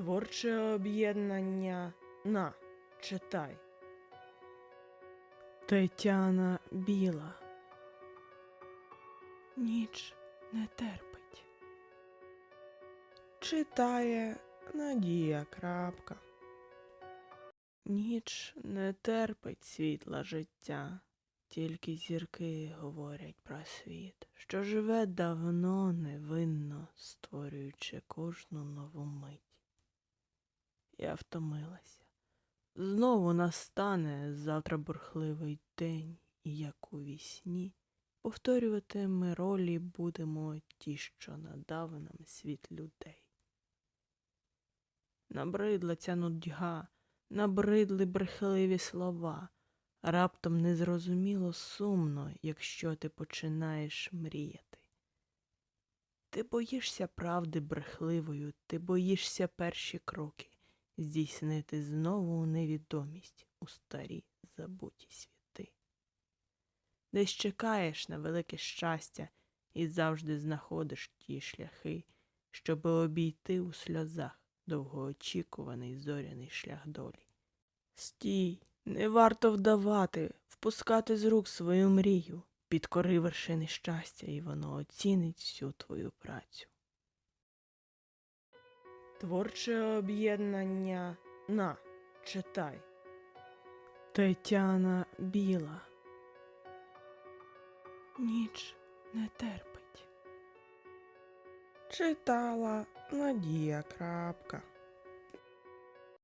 Творче об'єднання на читай. Тетяна Біла. Ніч не терпить. Читає Надія Крапка. Ніч не терпить світла життя, тільки зірки говорять про світ, що живе давно невинно, створюючи кожну нову мить. Я втомилася. Знову настане завтра бурхливий день, і як у вісні повторювати ми ролі будемо ті, що надав нам світ людей. Набридла ця нудьга, набридли брехливі слова. Раптом незрозуміло сумно, якщо ти починаєш мріяти. Ти боїшся правди брехливою, ти боїшся перші кроки здійснити знову невідомість у старі забуті світи. Десь чекаєш на велике щастя і завжди знаходиш ті шляхи, щоби обійти у сльозах довгоочікуваний зоряний шлях долі. Стій, не варто вдавати, впускати з рук свою мрію, підкори вершини щастя, і воно оцінить всю твою працю. Творче об'єднання на читай. Тетяна Біла. Ніч не терпить. Читала Надія Крапка.